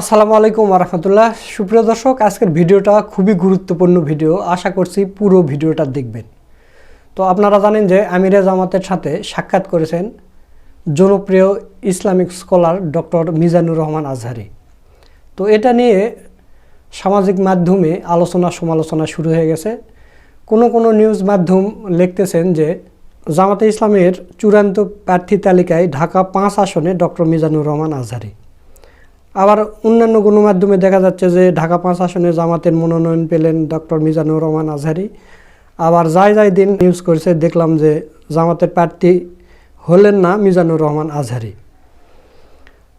আসসালামু আলাইকুম রহমতুল্লাহ। সুপ্রিয় দর্শক, আজকের ভিডিওটা খুবই গুরুত্বপূর্ণ ভিডিও। আশা করছি পুরো ভিডিওটা দেখবেন। তো আপনারা জানেন যে আমিরে জামাতের সাথে সাক্ষাৎ করেছেন জনপ্রিয় Islamic scholar doctor Mizanur Rahman Azhari. তো এটা নিয়ে সামাজিক মাধ্যমে আলোচনা সমালোচনা শুরু হয়ে গেছে। কোনো কোনো নিউজ মাধ্যম লিখতেছেন যে জামাতে ইসলামের চূড়ান্ত প্রার্থী তালিকায় ঢাকা পাঁচ আসনে ডক্টর মিজানুর রহমান আজহারি। আবার অন্যান্য গণমাধ্যমে দেখা যাচ্ছে যে ঢাকা পাঁচ আসনে জামাতের মনোনয়ন পেলেন ডক্টর মিজানুর রহমান আজহারি। আবার যাই যাই দিন নিউজ করেছে, দেখলাম যে জামাতের প্রার্থী হলেন না মিজানুর রহমান আজহারি।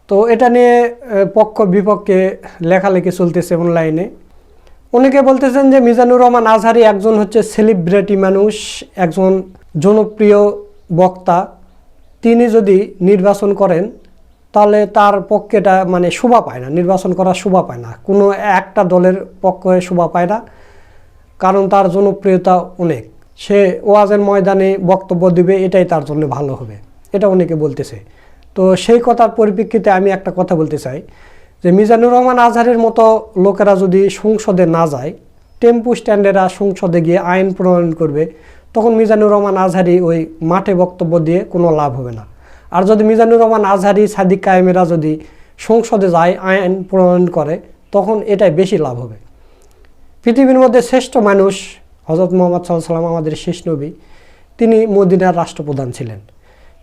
তো এটা নিয়ে পক্ষ বিপক্ষে লেখালেখি চলতেছে অনলাইনে অনেকে বলতেছেন যে মিজানুর রহমান আজহারি একজন হচ্ছে সেলিব্রিটি মানুষ, একজন জনপ্রিয় বক্তা। তিনি যদি নির্বাচন করেন তাহলে তার পক্ষেটা মানে শোভা পায় না, নির্বাচন করা শোভা পায় না। কোনো একটা দলের পক্ষে শোভা পায় না, কারণ তার জনপ্রিয়তা অনেক। সে ওয়াজের ময়দানে বক্তব্য দিবে, এটাই তার জন্য ভালো হবে, এটা অনেকে বলতেছে। তো সেই কথার পরিপ্রেক্ষিতে আমি একটা কথা বলতে চাই, যে মিজানুর রহমান আজহারের মতো লোকেরা যদি সংসদে না যায়, টেম্পু স্ট্যান্ডেরা সংসদে গিয়ে আইন প্রণয়ন করবে, তখন মিজানুর রহমান আজহারি ওই মাঠে বক্তব্য দিয়ে কোনো লাভ হবে না। আর যদি মিজানুর রহমান আজহারি, সাদিক কায়েমেরা যদি সংসদে যায়, আইন প্রণয়ন করে, তখন এটাই বেশি লাভ হবে। পৃথিবীর মধ্যে শ্রেষ্ঠ মানুষ হজরত মোহাম্মদ সাল্লাম আমাদের শেষ নবী। তিনি মদিনার রাষ্ট্রপ্রধান ছিলেন।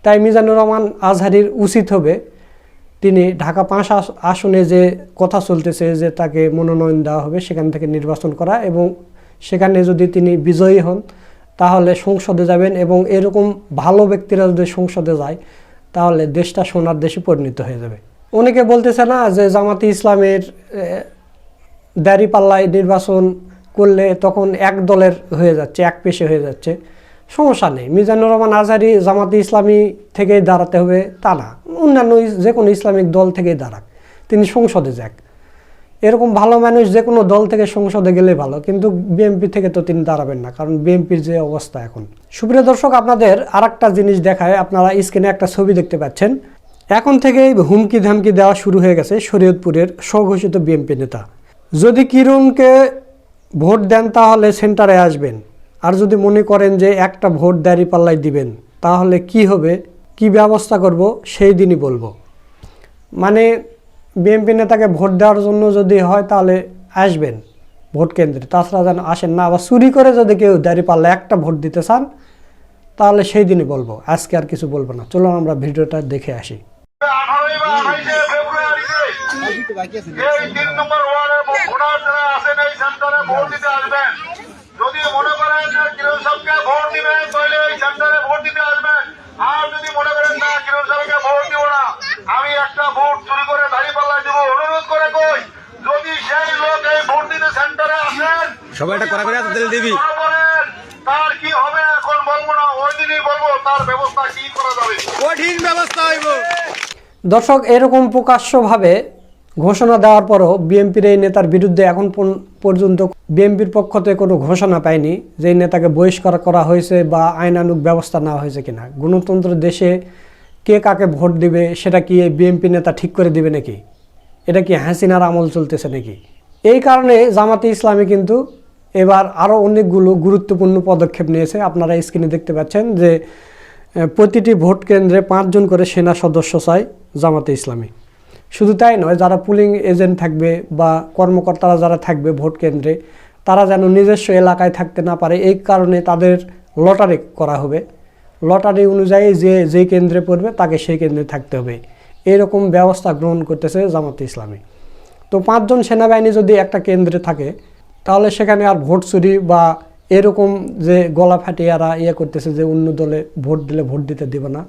তাই মিজানুর রহমান আজহারির উচিত হবে তিনি ঢাকা পাঁচ আসনে যে কথা চলতেছে, যে তাকে মনোনয়ন দেওয়া হবে, সেখান থেকে নির্বাচন করা এবং সেখানে যদি তিনি বিজয়ী হন, তাহলে সংসদে যাবেন এবং এরকম ভালো ব্যক্তিরা যদি সংসদে যায় তাহলে দেশটা সোনার দেশে পরিণত হয়ে যাবে। অনেকে বলতেছে না যে জামাতি ইসলামের এ, দাড়ি পাল্লায় নির্বাচন করলে তখন এক দলের হয়ে যাচ্ছে এক পেশে হয়ে যাচ্ছে। সমস্যা নেই। মিজানুর রহমান আজহারি জামাতি ইসলামী থেকেই দাঁড়াতে হবে তা না। অন্যান্য যে কোনো ইসলামিক দল থেকেই দাঁড়াক। তিনি সংসদে যাক। এরকম ভালো মানুষ যে কোনো দল থেকে সংসদে গেলে ভালো কিন্তু বিএনপি থেকে তো তিনি দাঁড়াবেন না কারণ বিএনপির যে অবস্থা এখন। সুপ্রিয় দর্শক, আপনাদের আর জিনিস দেখায়। আপনারা স্ক্রিনে একটা ছবি দেখতে পাচ্ছেন। এখন থেকেই হুমকি ধামকি দেওয়া শুরু হয়ে গেছে শরীয়তপুরের স্বঘোষিত বিএনপি নেতা। যদি কিরণকে ভোট দেন, তাহলে সেন্টারে আসবেন। আর যদি মনে করেন যে একটা ভোট দাঁড়ি পাল্লাই দিবেন, তাহলে কি হবে? কি ব্যবস্থা করব? সেই দিনই বলব। মানে বিএনপি নেতাকে ভোট দেওয়ার জন্য যদি হয়, তাহলে আসবেন ভোট কেন্দ্রে। তাছাড়া যেন আসেন না। আবার চুরি করে যদি কেউ দাঁড়িয়ে পারলে একটা ভোট দিতে চান তাহলে সেই দিনই বলব। আজকে আর কিছু বলব না। চলুন আমরা ভিডিওটা দেখে আসি। যদি মনে করেন যে কিরণ সাহেবকে ভোট দিবেন তাহলে এই সেন্টারে ভোট দিতে আসবেন। আর যদি মনে করেন না কিরণ সাহেবকে ভোট দিব না আমি একটা ভোট চুরি করে দাঁড়িয়ে পাল্লায় দিব। অনুরোধ করে কই যদি সেই লোক এই ভোট দিতে সেন্টারে আসেন সবাই একটা করা করে দিবি ধরা পড়েন, তার কি হবে এখন বলব না ওই দিনই বলব তার ব্যবস্থা কি করা যাবে? কঠিন ব্যবস্থা হইব। দর্শক এরকম প্রকাশ্যভাবে ঘোষণা দেওয়ার পরও বিএনপির এই নেতার বিরুদ্ধে এখন পর্যন্ত বিএনপির পক্ষ থেকে কোনো ঘোষণা পায়নি যে এই নেতাকে বহিষ্কার করা হয়েছে বা আইনানুগ ব্যবস্থা নেওয়া হয়েছে কিনা। গণতন্ত্র দেশে কে কাকে ভোট দিবে সেটা কি বিএনপি নেতা ঠিক করে দিবে নাকি? এটা কি হাসিনার আমল চলতেছে নাকি? এই কারণে জামাতে ইসলামী কিন্তু এবার আরও অনেকগুলো গুরুত্বপূর্ণ পদক্ষেপ নিয়েছে। আপনারা স্ক্রিনে দেখতে পাচ্ছেন যে প্রতিটি ভোট কেন্দ্রে পাঁচজন করে সেনা সদস্য চায় জামাতে ইসলামী। শুধু তাই নয়, যারা পুলিং এজেন্ট থাকবে বা কর্মকর্তারা যারা থাকবে ভোট কেন্দ্রে, তারা যেন নিজস্ব এলাকায় থাকতে না পারে, এই কারণে তাদের লটারি করা হবে। লটারি অনুযায়ী যে যে কেন্দ্রে পড়বে, তাকে সেই কেন্দ্রে থাকতে হবে। এরকম ব্যবস্থা গ্রহণ করতেছে জামাতে ইসলামী। তো পাঁচজন সেনাবাহিনী যদি একটা কেন্দ্রে থাকে, তাহলে সেখানে আর ভোট চুরি বা এরকম যে গলা ফাটিয়ারা ইয়ে করতেছে যে অন্য দলে ভোট দিলে ভোট দিতে দেবে না,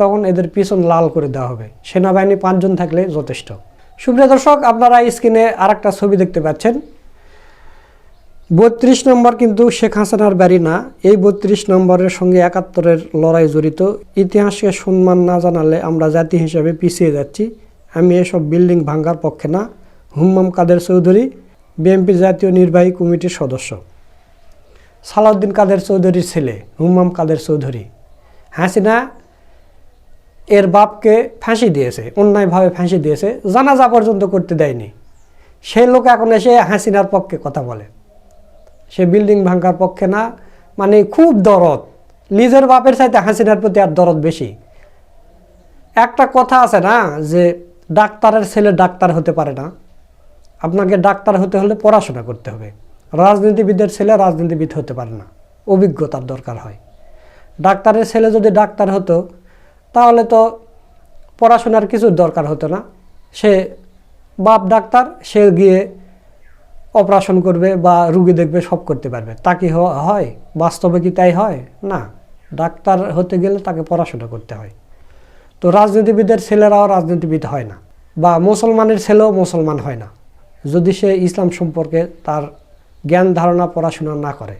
তখন এদের পিছন লাল করে দেওয়া হবে। সেনাবাহিনী পাঁচজন থাকলে যথেষ্ট। সুপ্রিয় দর্শক, আপনারা স্ক্রিনে আর একটা ছবি দেখতে পাচ্ছেন। বত্রিশ নম্বর কিন্তু শেখ হাসিনার বাড়ি না, এই বত্রিশ নম্বরের সঙ্গে একাত্তরের লড়াই জড়িত। ইতিহাসকে সম্মান না জানালে আমরা জাতি হিসেবে পিছিয়ে যাচ্ছি। আমি এসব বিল্ডিং ভাঙ্গার পক্ষে না। হুম্মাম কাদের চৌধুরী, বিএনপি জাতীয় নির্বাহী কমিটির সদস্য। সালাউদ্দিন কাদের চৌধুরীর ছেলে হুমাম কাদের চৌধুরী। হাসিনা এর বাপকে ফাঁসি দিয়েছে, অন্যায়ভাবে ফাঁসি দিয়েছে, জানাজা পর্যন্ত করতে দেয়নি। সেই লোক এখন এসে হাসিনার পক্ষে কথা বলে। সে বিল্ডিং ভাঙ্গার পক্ষে না মানে খুব দরদ। নিজের বাপের চাইতে হাসিনার প্রতি আর দরদ বেশি। একটা কথা আছে না, যে ডাক্তারের ছেলে ডাক্তার হতে পারে না। আপনাকে ডাক্তার হতে হলে পড়াশোনা করতে হবে। রাজনীতিবিদের ছেলে রাজনীতিবিদ হতে পারে না। অভিজ্ঞতার দরকার হয়। ডাক্তারের ছেলে যদি ডাক্তার হতো, তাহলে তো পড়াশোনার কিছুর দরকার হতো না। সে বাপ ডাক্তার, সে গিয়ে অপারেশন করবে বা রুগী দেখবে, সব করতে পারবে। তা কি হয়? বাস্তবে কি তাই হয়? না। ডাক্তার হতে গেলে তাকে পড়াশোনা করতে হয়। তো রাজনীতিবিদের ছেলেরাও রাজনীতিবিদ হয় না। বা মুসলমানের ছেলেও মুসলমান হয় না। যদি সে ইসলাম সম্পর্কে তার জ্ঞান ধারণা পড়াশোনা না করে।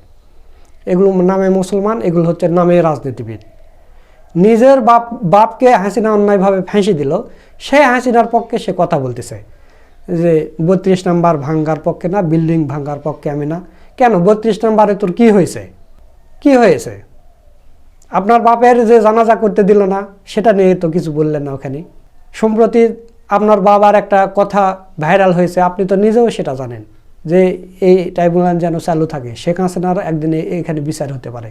এগুলো নামে মুসলমান, এগুলো হচ্ছে নামে রাজনীতিবিদ। নিজের বাপ, বাপকে হাসিনা অন্যায়ভাবে ফাঁসি দিল, সে হাসিনার পক্ষে সে কথা বলতেছে। যে বত্রিশ নাম্বার ভাঙ্গার পক্ষে না, বিল্ডিং ভাঙ্গার পক্ষে আমি না। কেন? বত্রিশ নাম্বারে তোর কি হয়েছে? কি হয়েছে? আপনার বাপের যে জানাজা করতে দিল না, সেটা নিয়ে তো কিছু বললেন না ওখানে। সম্প্রতি আপনার বাবার একটা কথা ভাইরাল হয়েছে, আপনি তো নিজেও সেটা জানেন। যে এই ট্রাইব্যুনাল যেন চালু থাকে। শেখ হাসিনার একদিন এখানে বিচার হতে পারে।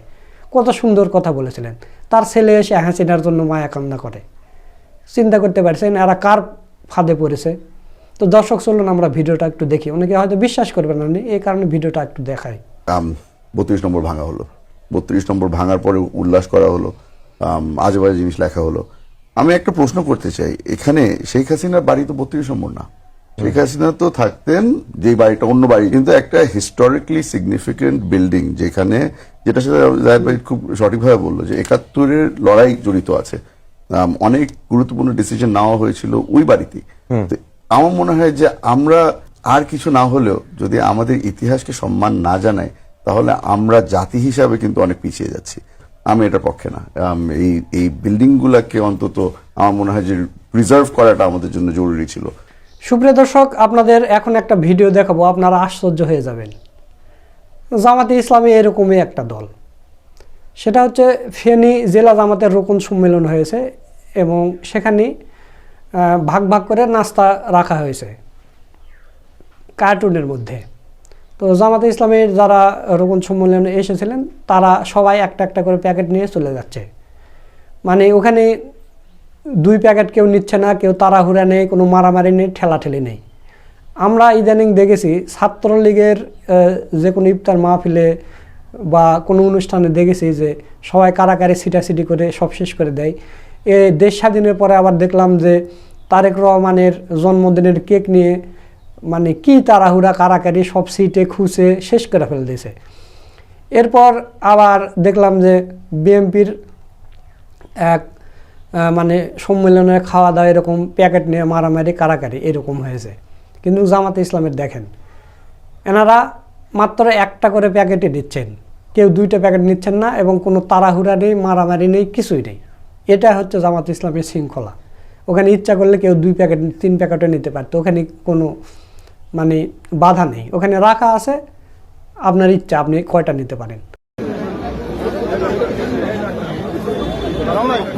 কত সুন্দর কথা বলেছিলেন। তার ছেলে এসে হাসিনার জন্য মায়া কান্না করে। চিন্তা করতে পারছেন এরা কার ফাঁদে পড়েছে। তো দর্শক চলুন আমরা ভিডিওটা একটু দেখি। অনেকে হয়তো বিশ্বাস করবেন না এই কারণে ভিডিওটা একটু দেখাই বত্রিশ নম্বর ভাঙা হলো। বত্রিশ নম্বর ভাঙার পরে উল্লাস করা হলো। আম, আজে বাজে জিনিস লেখা হলো। আমি একটা প্রশ্ন করতে চাই। এখানে শেখ হাসিনার বাড়ি তো বত্রিশ নম্বর না। শেখ হাসিনা তো থাকতেন যে বাড়িটা অন্য বাড়ি কিন্তু একটা হিস্টোরিক্যালি সিগনিফিকেন্ট বিল্ডিং যেখানে যেটা সেটা জাহেদ ভাই খুব সঠিকভাবে বলল যে একাত্তরের লড়াই জড়িত আছে। অনেক গুরুত্বপূর্ণ ডিসিশন নেওয়া হয়েছিল ওই বাড়িতে আমার মনে হয় যে আমরা আর কিছু না হলেও যদি আমাদের ইতিহাসকে সম্মান না জানাই তাহলে আমরা জাতি হিসাবে কিন্তু অনেক পিছিয়ে যাচ্ছি। আমি এটার পক্ষে না। এই এই বিল্ডিং গুলাকে অন্তত আমার মনে হয় যে প্রিজার্ভ করাটা আমাদের জন্য জরুরি ছিল। সুপ্রিয় দর্শক, আপনাদের এখন একটা ভিডিও দেখাবো, আপনারা আশ্চর্য হয়ে যাবেন। জামাতে ইসলামী এরকমই একটা দল। সেটা হচ্ছে ফেনী জেলা জামাতের রোকন সম্মেলন হয়েছে এবং সেখানে ভাগ ভাগ করে নাস্তা রাখা হয়েছে কার্টুনের মধ্যে। তো জামাতে ইসলামের যারা রোকন সম্মেলনে এসেছিলেন, তারা সবাই একটা একটা করে প্যাকেট নিয়ে চলে যাচ্ছে। মানে ওখানে দুই প্যাকেট কেউ নিচ্ছে না, কেউ তাড়াহুড়া নেই, কোনো মারামারি নেই, ঠেলাঠেলি নেই। আমরা ইদানিং দেখেছি ছাত্রলীগের যে কোনো ইফতার মাহফিলে বা কোনো অনুষ্ঠানে দেখেছি যে সবাই কারাকারি সিটাসিটি করে সব শেষ করে দেয়। এ দেশ স্বাধীনের পরে আবার দেখলাম যে তারেক রহমানের জন্মদিনের কেক নিয়ে মানে কি তাড়াহুড়া, কারাকারি, সব সিটে খুঁজে শেষ করে ফেলে দিয়েছে। এরপর আবার দেখলাম যে বিএমপির এক মানে সম্মেলনে খাওয়া দাওয়া এরকম প্যাকেট নিয়ে মারামারি, কারাকারি এরকম হয়েছে। কিন্তু জামাতে ইসলামের দেখেন, এনারা মাত্র একটা করে প্যাকেটই দিচ্ছেন। কেউ দুইটা প্যাকেট নিচ্ছেন না এবং কোনো তাড়াহুড়া নেই, মারামারি নেই, কিছুই নেই। এটা হচ্ছে জামাত ইসলামের শৃঙ্খলা। ওখানে ইচ্ছা করলে কেউ দুই প্যাকেট, তিন প্যাকেটও নিতে পারতো। ওখানে কোনো মানে বাধা নেই। ওখানে রাখা আছে, আপনার ইচ্ছা, আপনি কয়টা নিতে পারেন?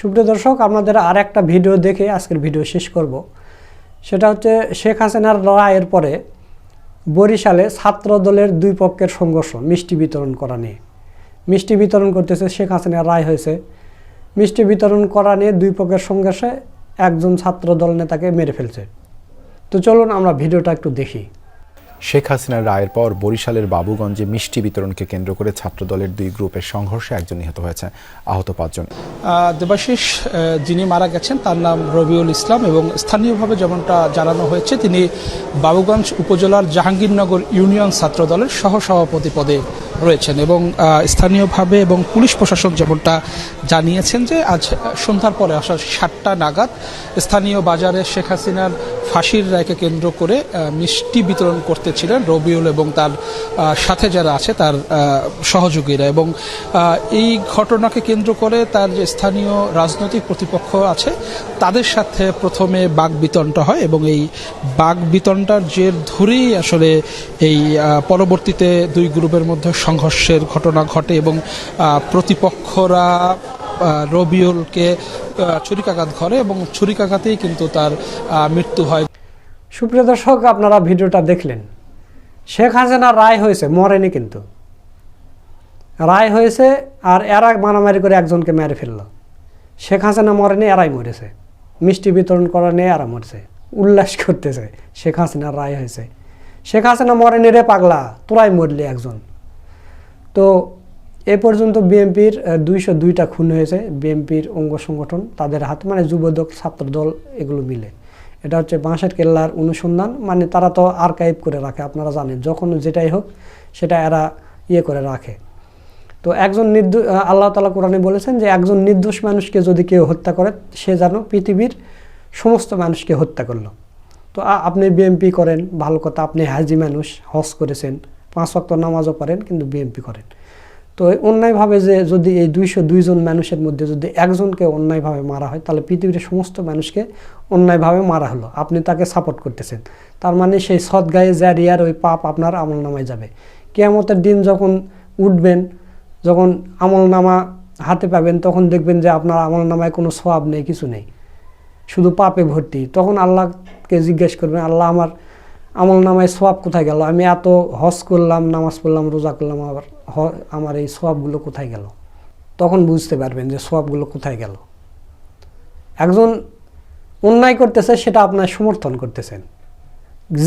সুপ্রিয় দর্শক, আপনাদের আর একটা ভিডিও দেখে আজকের ভিডিও শেষ করব। সেটা হচ্ছে শেখ হাসিনার রায়ের পরে বরিশালে ছাত্র দলের দুই পক্ষের সংঘর্ষ, মিষ্টি বিতরণ করা নিয়ে। মিষ্টি বিতরণ করতেছে শেখ হাসিনার রায় হয়েছে। মিষ্টি বিতরণ করা নিয়ে দুই পক্ষের সংঘর্ষে একজন ছাত্র দল নেতাকে মেরে ফেলছে। তো চলুন আমরা ভিডিওটা একটু দেখি। শেখ হাসিনার রায়ের পর বরিশালের বাবুগঞ্জে মিষ্টি বিতরণকে কেন্দ্র করে ছাত্রদলের দুই গ্রুপের সংঘর্ষে একজন নিহত হয়েছে, আহত পাঁচজন। দেবাশিস যিনি মারা গেছেন, তার নাম রবিউল ইসলাম এবং স্থানীয়ভাবে যেমনটা জানানো হয়েছে, তিনি বাবুগঞ্জ উপজেলার জাহাঙ্গীরনগর ইউনিয়ন ছাত্র দলের সহসভাপতি পদে রয়েছেন এবং স্থানীয়ভাবে এবং পুলিশ প্রশাসন যেমনটা জানিয়েছেন যে আজ সন্ধ্যার পরে আসা সাতটা নাগাদ, স্থানীয় বাজারে শেখ হাসিনার ফাঁসির রায়কে কেন্দ্র করে মিষ্টি বিতরণ করতেছিলেন রবিউল এবং তার সাথে যারা আছে তার সহযোগীরা এবং এই ঘটনাকে কেন্দ্র করে তার যে স্থানীয় রাজনৈতিক প্রতিপক্ষ আছে তাদের সাথে প্রথমে বাঘ বিতরণটা হয় এবং এই বাঘ বিতরণটার জের ধরেই আসলে এই পরবর্তীতে দুই গ্রুপের মধ্যে সংঘর্ষের ঘটনা ঘটে এবং প্রতিপক্ষরা রবিউলকে ছুরিকাঘাত করে এবং ছুরিকাঘাতেই কিন্তু তার মৃত্যু হয়। সুপ্রিয় দর্শক, আপনারা ভিডিওটা দেখলেন। শেখ হাসিনা রায় হয়েছে, মরেনি কিন্তু। রায় হয়েছে আর এরা মারামারি করে একজনকে মেরে ফেলল। শেখ হাসিনা মরেনি, এরাই মরেছে। মিষ্টি বিতরণ করা নিয়ে এরা মরছে। উল্লাস করতেছে, শেখ হাসিনার রায় হয়েছে। শেখ হাসিনা মরেনি রে পাগলা, তোরাই মরলি একজন। তো এ পর্যন্ত বিএনপির দুইশো দুইটা খুন হয়েছে। বিএনপির অঙ্গ সংগঠন, তাদের হাতে মানে যুবদল, ছাত্রদল, এগুলো মিলে। এটা হচ্ছে বাঁশের কেল্লার অনুসন্ধান মানে তারা তো আর্কাইভ করে রাখে, আপনারা জানেন, যখন যেটাই হোক সেটা এরা ইয়ে করে রাখে। তো একজন নির্দোষ আল্লাহ তালা কোরআনে বলেছেন যে একজন নির্দোষ মানুষকে যদি কেউ হত্যা করে, সে যেন পৃথিবীর সমস্ত মানুষকে হত্যা করল। তো আপনি বিএমপি করেন, ভালো কথা, আপনি হাজি মানুষ, হজ করেছেন, পাঁচ ওয়াক্ত নামাজও পড়েন, কিন্তু বিএমপি করেন। তো অন্যায়ভাবে যে যদি এই দুইশো দুইজন মানুষের মধ্যে যদি একজনকে অন্যায়ভাবে মারা হয়, তাহলে পৃথিবীর সমস্ত মানুষকে অন্যায়ভাবে মারা হলো। আপনি তাকে সাপোর্ট করতেছেন। তার মানে সেই সৎ গায়ে জারিয়ার ওই পাপ আপনার আমল নামায় যাবে। কেয়ামতের দিন যখন উঠবেন, যখন আমল নামা হাতে পাবেন, তখন দেখবেন যে আপনার আমল নামায় কোনো সোয়াব নেই, কিছু নেই। শুধু পাপে ভর্তি। তখন আল্লাহকে জিজ্ঞেস করবেন, আল্লাহ, আমার আমল নামায় সোয়াব কোথায় গেল? আমি এত হজ করলাম, নামাজ পড়লাম, রোজা করলাম, আবার আমার এই সোয়াবগুলো কোথায় গেল? তখন বুঝতে পারবেন যে সোয়াবগুলো কোথায় গেল। একজন অন্যায় করতেছে, সেটা আপনার সমর্থন করতেছেন।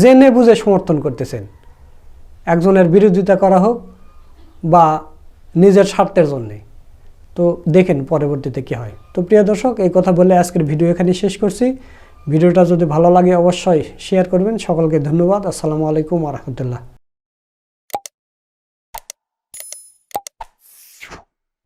জেনে বুঝে সমর্থন করতেছেন। একজনের বিরোধিতা করা হোক বা নিজের স্বার্থের জন্যে। তো দেখেন পরবর্তীতে কি হয়। তো প্রিয় দর্শক, এই কথা বলে আজকের ভিডিও এখানে শেষ করছি। ভিডিওটা যদি ভালো লাগে, অবশ্যই শেয়ার করবেন। সকলকে ধন্যবাদ। আসসালামু আলাইকুম রহমতুল্লাহ।